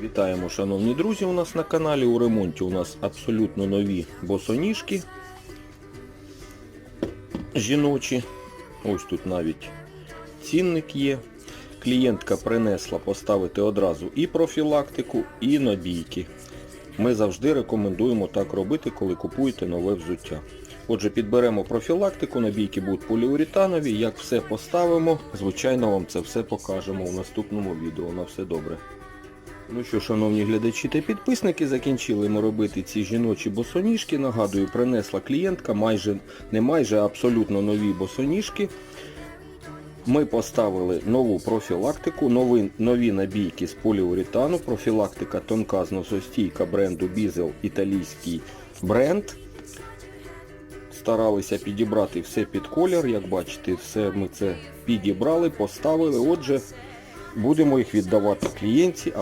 Вітаємо, шановні друзі, у нас на каналі. У ремонті у нас абсолютно нові босоніжки жіночі. Ось тут навіть цінник є. Клієнтка принесла поставити одразу і профілактику, і набійки. Ми завжди рекомендуємо так робити, коли купуєте нове взуття. Отже, підберемо профілактику, набійки будуть поліуретанові. Як все поставимо, звичайно, вам це все покажемо у наступному відео. На все добре. Ну що, шановні глядачі та підписники, закінчили ми робити ці жіночі босоніжки. Нагадую, принесла клієнтка майже не майже а абсолютно нові босоніжки. Ми поставили нову профілактику, нові, нові набійки з поліуретану, профілактика тонка зносостійка бренду Бізел італійський бренд. Старалися підібрати все під колір, як бачите, все ми це підібрали, поставили. Отже, будемо їх віддавати клієнтці.